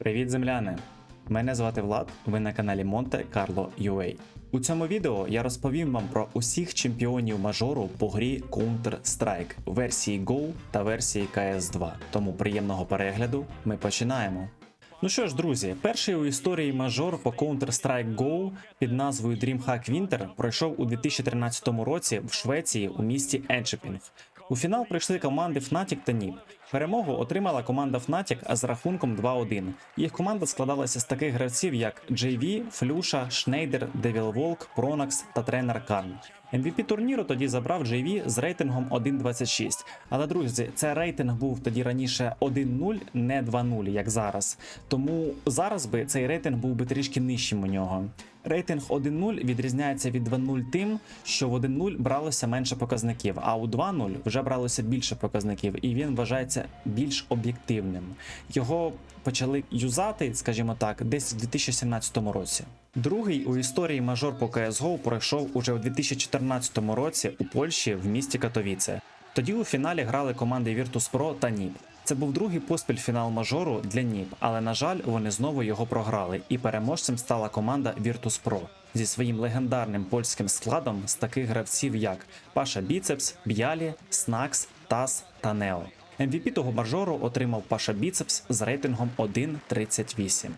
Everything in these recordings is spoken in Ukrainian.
Привіт, земляни! Мене звати Влад, ви на каналі Monte Carlo UA. У цьому відео я розповім вам про усіх чемпіонів мажору по грі Counter-Strike версії Go та версії CS2. Тому приємного перегляду ми починаємо. Ну що ж, друзі, перший у історії мажор по Counter-Strike Go під назвою DreamHack Winter пройшов у 2013 році в Швеції у місті Еншепінг. У фінал прийшли команди Fnatic та NiP. Перемогу отримала команда Fnatic з рахунком 2-1. Їх команда складалася з таких гравців, як JV, Флюша, Шнейдер, Devil Волк, Пронакс та тренер Карн. MVP турніру тоді забрав JV з рейтингом 1.26. Але друзі, це рейтинг був тоді раніше 1.0, не 2.0, як зараз. Тому зараз би цей рейтинг був би трішки нижчим у нього. Рейтинг 1.0 відрізняється від 2.0 тим, що в 1.0 бралося менше показників, а у 2.0 вже бралося більше показників, і він вважається більш об'єктивним. Його почали юзати, скажімо так, десь у 2017 році. Другий у історії мажор по CSGO пройшов уже у 2014 році у Польщі в місті Катовіце. Тоді у фіналі грали команди Virtus.pro та NiP. Це був другий поспіль фінал мажору для НІП, але на жаль, вони знову його програли, і переможцем стала команда Virtus.pro зі своїм легендарним польським складом з таких гравців, як Паша Біцепс, Б'ялі, Снакс, Тас та Нео. MVP того мажору отримав Паша Біцепс з рейтингом 1.38.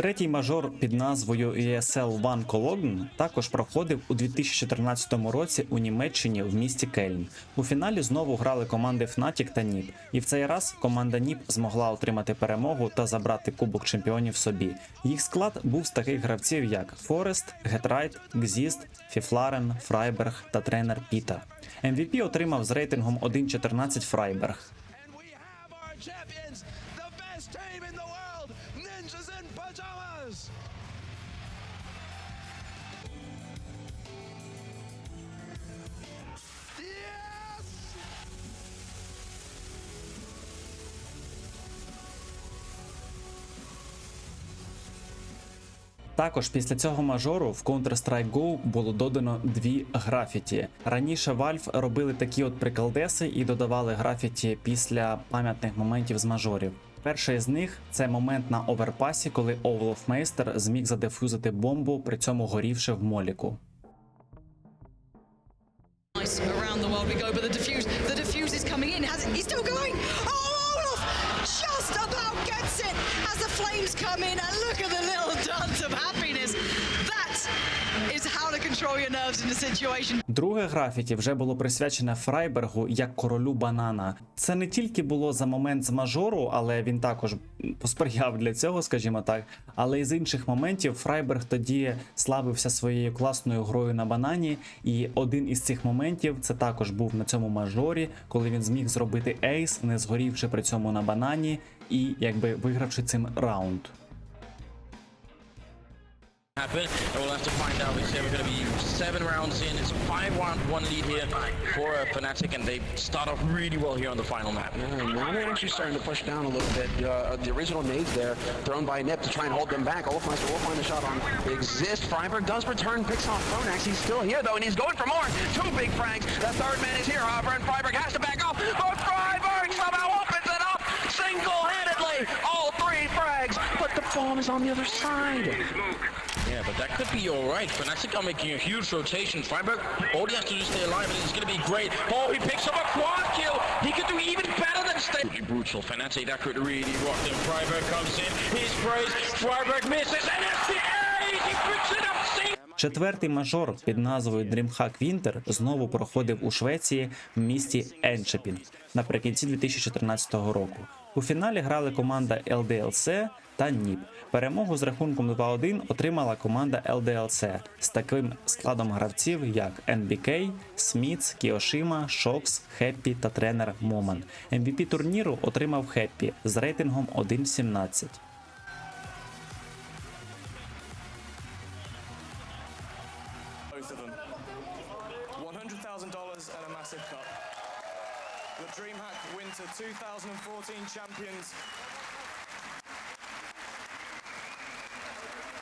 Третій мажор під назвою ESL One Cologne також проходив у 2014 році у Німеччині в місті Кельн. У фіналі знову грали команди Fnatic та NiP. І в цей раз команда NiP змогла отримати перемогу та забрати Кубок чемпіонів собі. Їх склад був з таких гравців, як Форест, Гетрайт, Гзіст, Фіфларен, Фрайберг та тренер Піта. MVP отримав з рейтингом 1.14 Фрайберг. Ninjas in Pajamas! Yes! Також після цього мажору в Counter-Strike Go було додано дві графіті. Раніше Valve робили такі от приколдеси і додавали графіті після пам'ятних моментів з мажорів. Перший з них це момент на оверпасі, коли Мейстер зміг задефюзити бомбу, при цьому горівши в моліку. Oh, just about gets it as the flames come in, Друге графіті вже було присвячене Фрайбергу як королю банана. Це не тільки було за момент з мажору, але він також посприяв для цього, скажімо так. Але й з інших моментів Фрайберг тоді славився своєю класною грою на банані. І один із цих моментів це також був на цьому мажорі, коли він зміг зробити ейс, не згорівши при цьому на банані, і якби вигравши цим раунд. Happen. And we'll have to find out. We say we're going to be seven rounds in. It's five round one lead here for uh, Fnatic, and they start off really well here on the final map. Yeah, now they're actually starting to push down a little bit. Uh, the original nades there thrown by Nip to try and hold them back. Olafmeister will find the shot on Exist. Freiberg does return, picks off Pronax. He's still here though, and he's going for more. Two big frags. The third man is here, however, and Freiberg has to back off. But Freiberg somehow opens it up single-handedly. All three frags, but the bomb is on the other side. Yeah, but that could be all right. Fnatic making a huge rotation. Freiburg, all he has to do is stay alive, and it's going to be great. Oh, he picks up a quad kill. He could do even better than stay. Brutal. Fnatic, that could really rock them. Freiburg comes in. He sprays. Freiburg misses, and it's the ace. He picks it up. See? Четвертий мажор під назвою DreamHack Winter знову проходив у Швеції в місті Еншепінг наприкінці 2014 року. У фіналі грали команда LDLC та NiP. Перемогу з рахунком 2-1 отримала команда LDLC з таким складом гравців, як NBK, Смітс, Кіошима, Шокс, Хеппі та тренер Моман. MVP турніру отримав Хеппі з рейтингом 1.17. both of them. $100,000 and a massive cup. The Winter 2014 champions happy he's kissing the cup. That was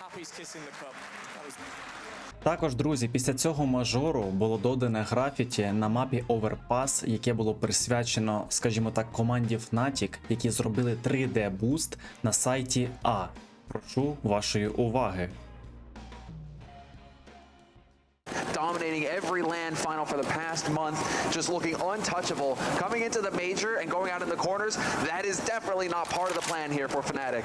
Також, друзі, після цього мажору було додане графіті на мапі Overpass, яке було присвячено, скажімо так, команді Fnatic, які зробили 3D буст на сайті А. Прошу вашої уваги. Dominating every land final for the past month, just looking untouchable. Coming into the major and going out in the corners, that is definitely not part of the plan here for Fnatic.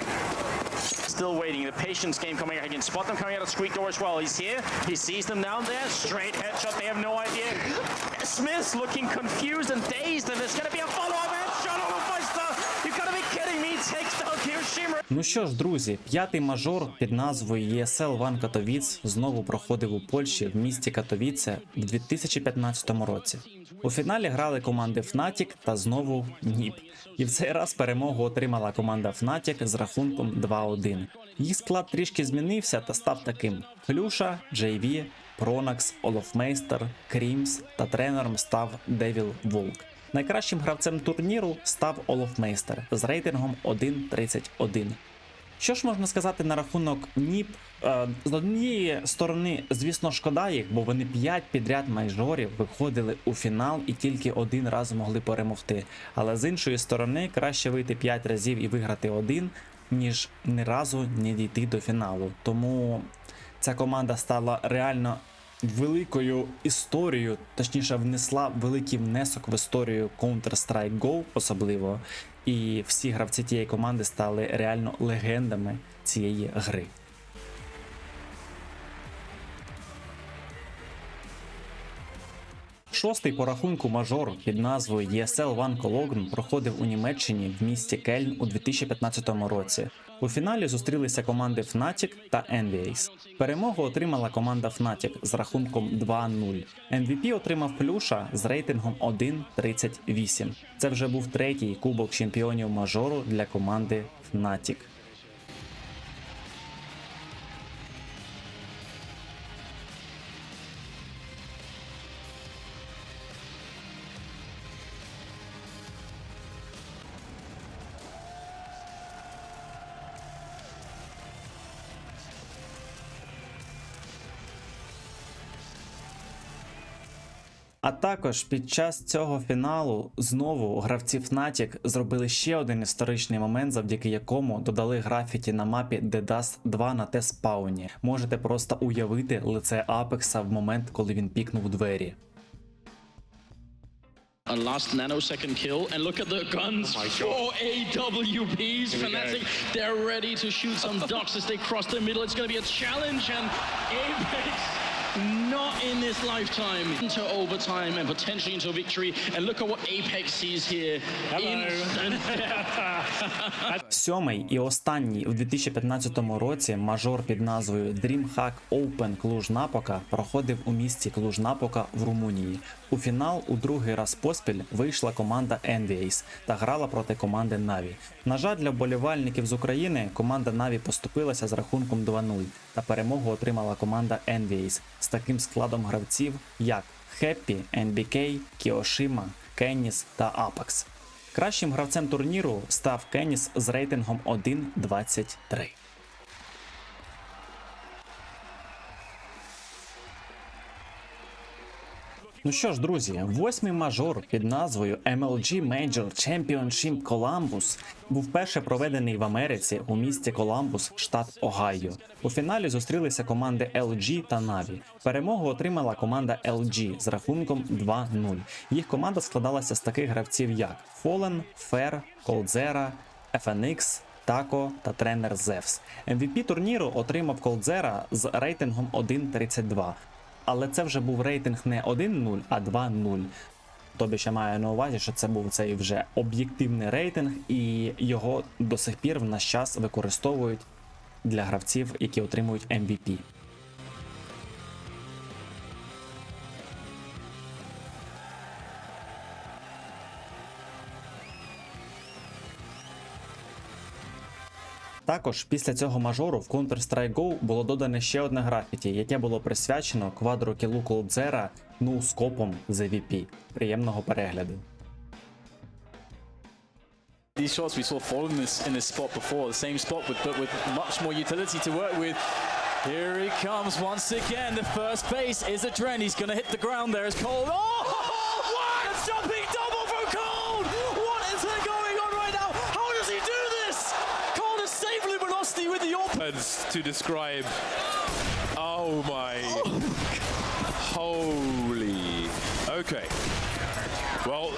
Still waiting. The patience game coming out. Can spot them coming out of Squeak Door as well. He's here. He sees them down there. Straight headshot. They have no idea. Smith's looking confused and dazed, and there's going to be a follow-up headshot on a Meister. You've got to be kidding me. Takes down. Ну що ж, друзі, п'ятий мажор під назвою ESL One Katowice знову проходив у Польщі в місті Катовіце в 2015 році. У фіналі грали команди Fnatic та знову НІП. І в цей раз перемогу отримала команда Fnatic з рахунком 2-1. Їх склад трішки змінився та став таким: Флюша, JV, Pronax, Олофмейстер, Крімс та тренером став Девіл Волк. Найкращим гравцем турніру став Олофмейстер з рейтингом 1.31. Що ж можна сказати на рахунок НІП? Е, З однієї сторони, звісно, шкода їх, бо вони 5 підряд майжорів виходили у фінал і тільки один раз могли перемогти. Але з іншої сторони, краще вийти 5 разів і виграти один, ніж ні разу не дійти до фіналу. Тому ця команда стала реально великою історією, точніше, внесла великий внесок в історію Counter-Strike Go особливо. І всі гравці тієї команди стали реально легендами цієї гри. Шостий по рахунку мажор під назвою ESL One Cologne проходив у Німеччині в місті Кельн у 2015 році. У фіналі зустрілися команди Fnatic та Enviace. Перемогу отримала команда Fnatic з рахунком 2-0. MVP отримав плюша з рейтингом 1.38. Це вже був третій кубок чемпіонів мажору для команди Fnatic. Також під час цього фіналу знову гравці Fnatic зробили ще один історичний момент, завдяки якому додали графіті на мапі The Dust 2 на те-спауні. Можете просто уявити лице Апекса в момент, коли він пікнув двері. A last nanosecond kill, and look at the guns. Four AWPs. Fnatic, they're ready to shoot some ducks as they cross the middle. It's going to be a challenge, and Apex not in this lifetime into overtime and potentially into a victory. And look at what Apex sees here. Сьомий і останній у 2015 році мажор під назвою DreamHack Open Клуж-Напока проходив у місті Клуж-Напока в Румунії. У фінал у другий раз поспіль вийшла команда Enviace та грала проти команди Na'Vi. На жаль, для вболівальників з України команда Na'Vi поступилася з рахунком 2-0 та перемогу отримала команда Enviace з таким складом гравців, як Happy, NBK, Кіошима, Кенніс та Apex. Кращим гравцем турніру став Кеніс з рейтингом 1.23. Ну що ж, друзі, восьмий мажор під назвою MLG Major Championship Columbus був перше проведений в Америці у місті Коламбус, штат Огайо. У фіналі зустрілися команди LG та Na'Vi. Перемогу отримала команда LG з рахунком 2-0. Їх команда складалася з таких гравців, як Fallen, Fair, Coldzera, FNX, Тако та тренер Зевс. MVP турніру отримав Колдзера з рейтингом 1.32. Але це вже був рейтинг не 1-0, а 2-0. Тобі ще маю на увазі, що це був цей вже об'єктивний рейтинг, і його до сих пір в наш час використовують для гравців, які отримують MVP. Також після цього мажору в Counter-Strike Go було додане ще одне графіті, яке було присвячено квадрокілу Колдзера ноускопом з VP. Приємного перегляду. These shots we saw falling in this in this spot before, the same spot with but with much more utility to work with. Here he comes once again. The first base is a Adren. He's going to hit the ground there as Cole. Oh? A jumping double from Cole. What is going on right now? How does he do this? Cole has saved Luminosity with the AWP. Words to describe. Oh my. Holy. Okay. Well,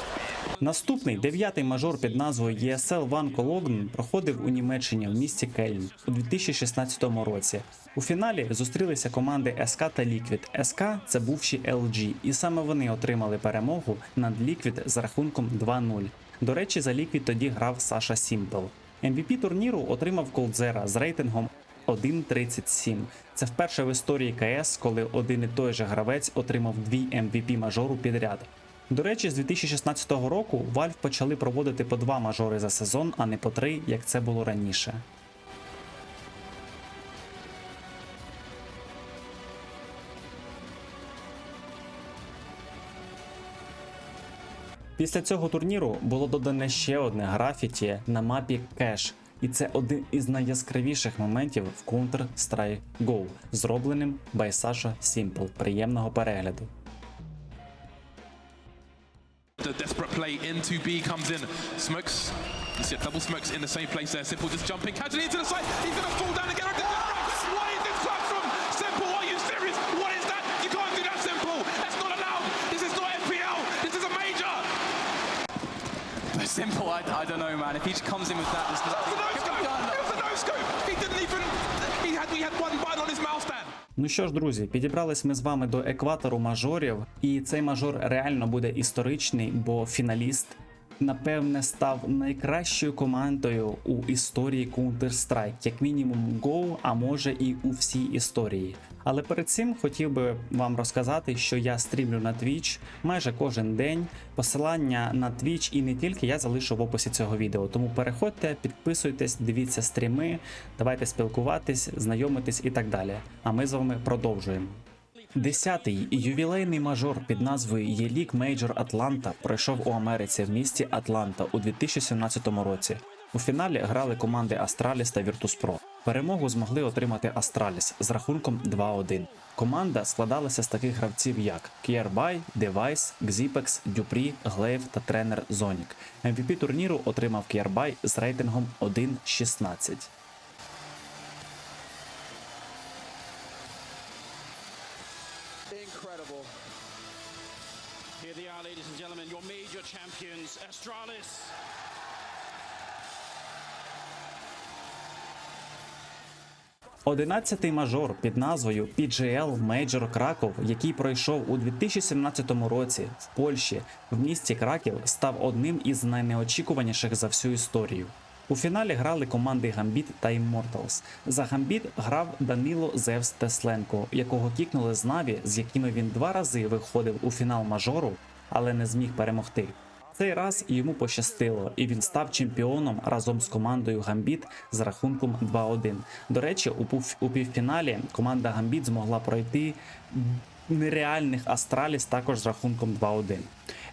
Наступний дев'ятий мажор під назвою ESL One Cologne проходив у Німеччині в місті Кельн у 2016 році. У фіналі зустрілися команди СК та Liquid. СК це бувші LG, і саме вони отримали перемогу над Liquid з рахунком 2-0. До речі, за Liquid тоді грав Саша Сімпл. MVP турніру отримав Колдзера з рейтингом 1.37. Це вперше в історії КС, коли один і той же гравець отримав дві MVP мажору підряд. До речі, з 2016 року Valve почали проводити по два мажори за сезон, а не по три, як це було раніше. Після цього турніру було додане ще одне графіті на мапі Кеш, і це один із найяскравіших моментів в Counter-Strike Go, зробленим by Sasha Simple. Приємного перегляду. The desperate play into B comes in. Smokes. You see a double smokes in the same place there. Simple just jumping casually into the side. He's going to fall down again. Why is this clutch from Simple? Are you serious? What is that? You can't do that, Simple. That's not allowed. This is not FPL. This is a major. Simple, I, I don't know, man. If he just comes in with that, there's That was a no nothing scope. done. It was a. He didn't even. He had. We had one button on his mouse stand. Ну що ж, друзі, підібрались ми з вами до екватору мажорів, і цей мажор реально буде історичний, бо фіналіст, напевне, став найкращою командою у історії Counter-Strike, як мінімум Go, а може і у всій історії. Але перед цим хотів би вам розказати, що я стрімлю на Twitch майже кожен день. Посилання на Twitch і не тільки я залишу в описі цього відео. Тому переходьте, підписуйтесь, дивіться стріми, давайте спілкуватись, знайомитись і так далі. А ми з вами продовжуємо. Десятий ювілейний мажор під назвою Єлік Мейджор Атланта пройшов у Америці в місті Атланта у 2017 році. У фіналі грали команди Астраліс та Virtus.pro. Перемогу змогли отримати Астраліс з рахунком 2-1. Команда складалася з таких гравців як К'єрбай, Девайс, Гзіпекс, Дюпрі, Глейв та тренер Зонік. MVP турніру отримав К'єрбай з рейтингом 1.16. Одинадцятий мажор під назвою PGL Major Краков, який пройшов у 2017 році в Польщі в місті Краків, став одним із найнеочікуваніших за всю історію. У фіналі грали команди Гамбіт та Immortals. За Гамбіт грав Данило Зевс Тесленко, якого кікнули з Наві, з якими він два рази виходив у фінал мажору, але не зміг перемогти. Цей раз йому пощастило, і він став чемпіоном разом з командою Гамбіт з рахунком 2-1. До речі, у півфіналі команда Гамбіт змогла пройти нереальних Астраліс також з рахунком 2-1.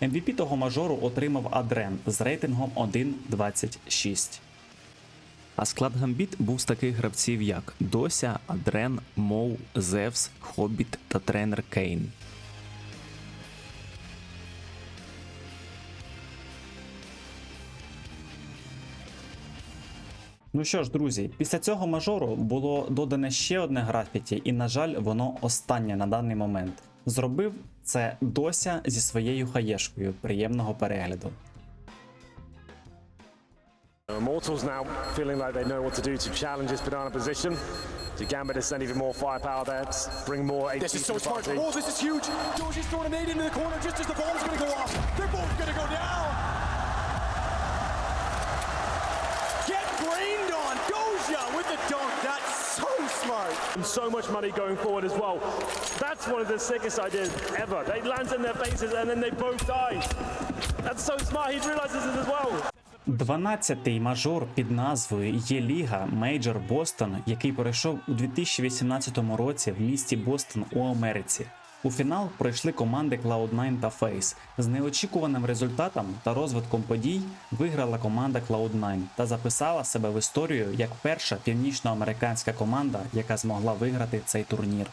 MVP того мажору отримав Адрен з рейтингом 1.26. А склад Гамбіт був з таких гравців як Дося, Адрен, Моу, Зевс, Хобіт та тренер Кейн. Ну що ж, друзі, після цього мажору було додане ще одне графіті, і, на жаль, воно останнє на даний момент. Зробив це Дося зі своєю хаєшкою. Приємного перегляду. Immortals now feeling like they know what to do to challenge this banana position. To Gambit to send even more firepower there, bring more HP This is so smart. Oh, this is huge. Doji's throwing a nade into the corner just as the bomb's going to go off. They're both going to go down. On. With the dunk. That's so smart. And so much money going forward as well. That's one of the sickest ideas ever. They land in their faces and then they both die. That's so smart. He realizes it as well. 12-й мажор під назвою Є-Ліга Мейджор Бостон, який пройшов у 2018 році в місті Бостон у Америці. У фінал пройшли команди Cloud9 та Face. З неочікуваним результатом та розвитком подій виграла команда Cloud9 та записала себе в історію як перша північноамериканська команда, яка змогла виграти цей турнір.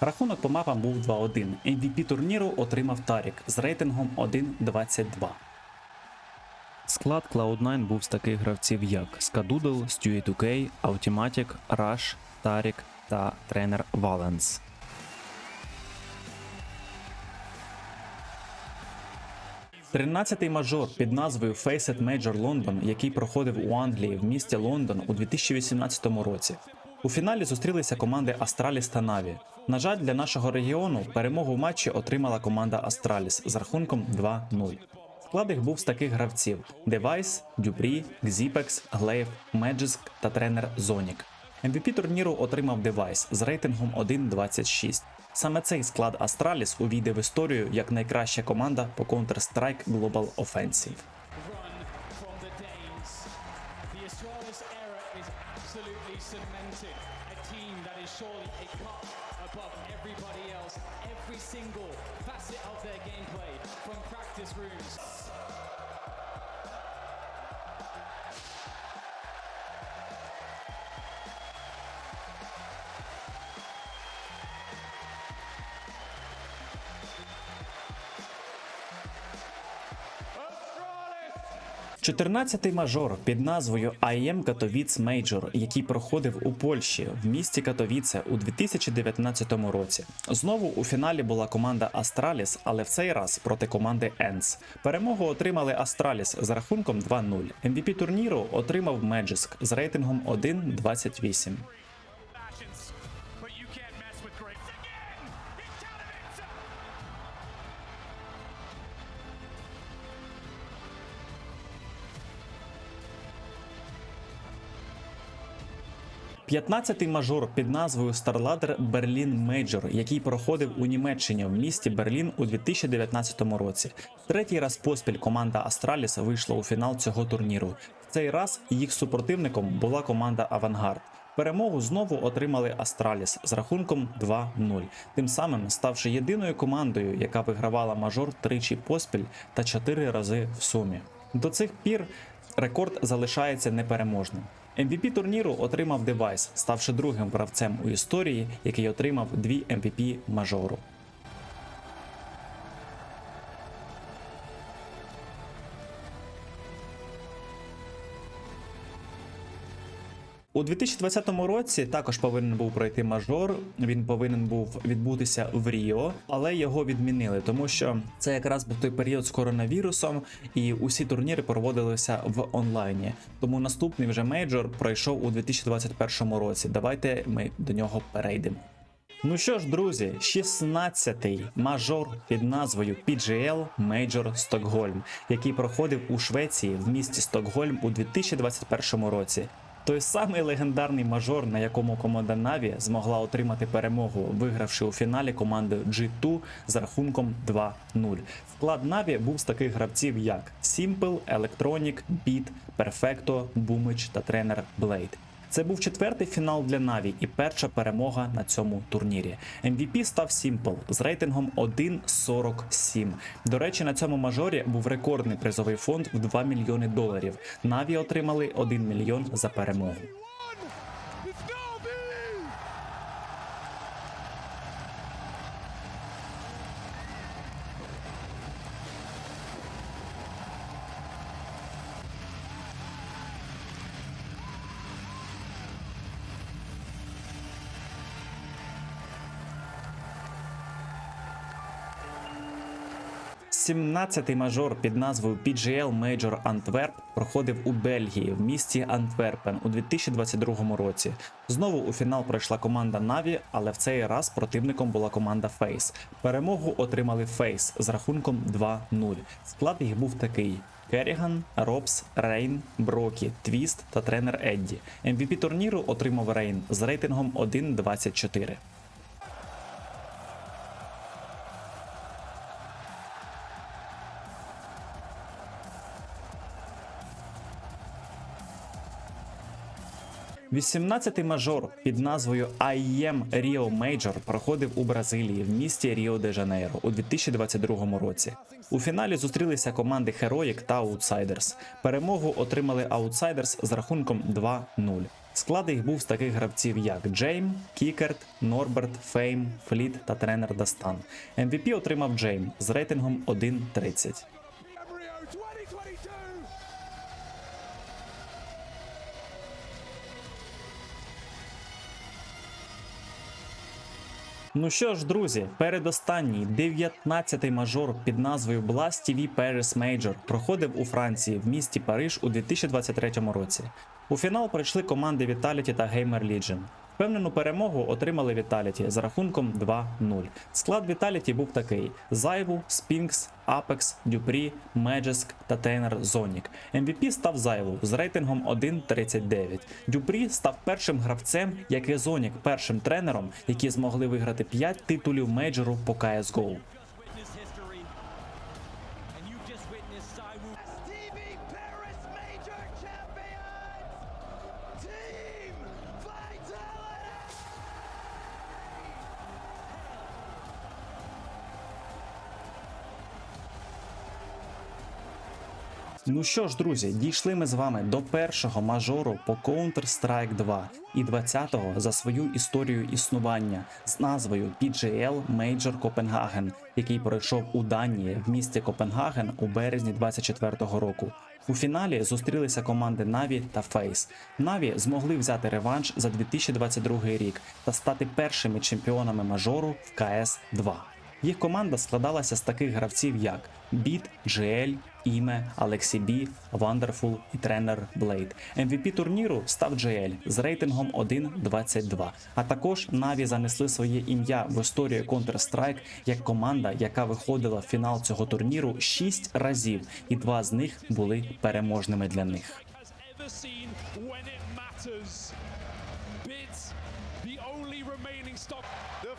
Рахунок по мапам був 2-1. MVP турніру отримав Тарік з рейтингом 1-22. Склад Cloud9 був з таких гравців, як Скадудл, Stewie 2K, Automatic, Rush, Тарік та тренер Валенс. 13-й мажор під назвою Facet Major London, який проходив у Англії в місті Лондон у 2018 році. У фіналі зустрілися команди Астраліс та Наві. На жаль, для нашого регіону перемогу в матчі отримала команда Астраліс з рахунком 2-0. Склад їх був з таких гравців: Девайс, Дюбрі, Гзіпекс, Глейв, Меджиск та тренер Зонік. MVP турніру отримав девайс з рейтингом 1.26. Саме цей склад Astralis увійде в історію як найкраща команда по Counter-Strike Global Offensive. Every single facet of their gameplay, from practice rooms. Чотирнадцятий мажор під назвою IM Katowice Major, який проходив у Польщі в місті Катовіце у 2019 році. Знову у фіналі була команда Астраліс, але в цей раз проти команди ENS. Перемогу отримали Астраліс з рахунком 2-0. MVP турніру отримав Меджиск з рейтингом 1.28. 15-й мажор під назвою Старладер Берлін Мейджор, який проходив у Німеччині в місті Берлін у 2019 році. Третій раз поспіль команда Астраліс вийшла у фінал цього турніру. В цей раз їх супротивником була команда Авангард. Перемогу знову отримали Астраліс з рахунком 2-0, тим самим ставши єдиною командою, яка вигравала мажор тричі поспіль та чотири рази в сумі. До цих пір рекорд залишається непереможним. MVP турніру отримав Девайс, ставши другим гравцем у історії, який отримав дві MVP мажору. У 2020 році також повинен був пройти мажор. Він повинен був відбутися в Ріо, але його відмінили, тому що це якраз був той період з коронавірусом, і усі турніри проводилися в онлайні. Тому наступний вже мейджор пройшов у 2021 році. Давайте ми до нього перейдемо. Ну що ж, друзі, 16-й мажор під назвою PGL Major Stockholm, який проходив у Швеції в місті Стокгольм у 2021 році. Той самий легендарний мажор, на якому команда Na'Vi змогла отримати перемогу, вигравши у фіналі команди G2 з рахунком 2-0. Вклад Na'Vi був з таких гравців як Simple, Electronic, Beat, Perfecto, Бумич та тренер Blade. Це був четвертий фінал для Наві і перша перемога на цьому турнірі. MVP став Сімпл з рейтингом 1.47. До речі, на цьому мажорі був рекордний призовий фонд в 2 мільйони доларів. Наві отримали 1 мільйон за перемогу. 17-й мажор під назвою PGL Major Antwerp проходив у Бельгії в місті Антверпен у 2022 році. Знову у фінал пройшла команда Na'Vi, але в цей раз противником була команда FaZe. Перемогу отримали FaZe з рахунком 2-0. Склад їх був такий: Керріган, Робс, Рейн, Брокі, Твіст та тренер Едді. MVP турніру отримав Рейн з рейтингом 1.24. 18-й мажор під назвою IEM Rio Major проходив у Бразилії в місті Ріо де Жанейро у 2022 році. У фіналі зустрілися команди Heroic та Outsiders. Перемогу отримали Outsiders з рахунком 2-0. Склад їх був з таких гравців, як Джейм, Кікерт, Норберт, Фейм, Фліт та тренер Дастан. MVP отримав Джейм з рейтингом 1.30. Ну що ж, друзі, передостанній 19-й мажор під назвою Blast TV Paris Major проходив у Франції в місті Париж у 2023 році. У фінал прийшли команди Vitality та Gamer Legion. Впевнену перемогу отримали Віталіті з рахунком 2-0. Склад Віталіті був такий: Зайву, Спінкс, Апекс, Дюпрі, Меджеск та тренер Зонік. MVP став Зайву з рейтингом 1.39. Дюпрі став першим гравцем, як і Зонік першим тренером, які змогли виграти 5 титулів мейджору по CSGO. Ну що ж, друзі, дійшли ми з вами до першого мажору по Counter-Strike 2 і 20-го за свою історію існування з назвою PGL Major Copenhagen, який пройшов у Данії в місті Копенгаген у березні 24-го року. У фіналі зустрілися команди Na'Vi та FaZe. Na'Vi змогли взяти реванш за 2022 рік та стати першими чемпіонами мажору в КС 2. Їх команда складалася з таких гравців, як Біт, GL, Іме, Алексі Бі, Вандерфул і тренер Блейд. MVP турніру став GL з рейтингом 1.22. А також Наві занесли своє ім'я в історію Counter-Strike як команда, яка виходила в фінал цього турніру 6 разів, і два з них були переможними для них. the only remaining stock. The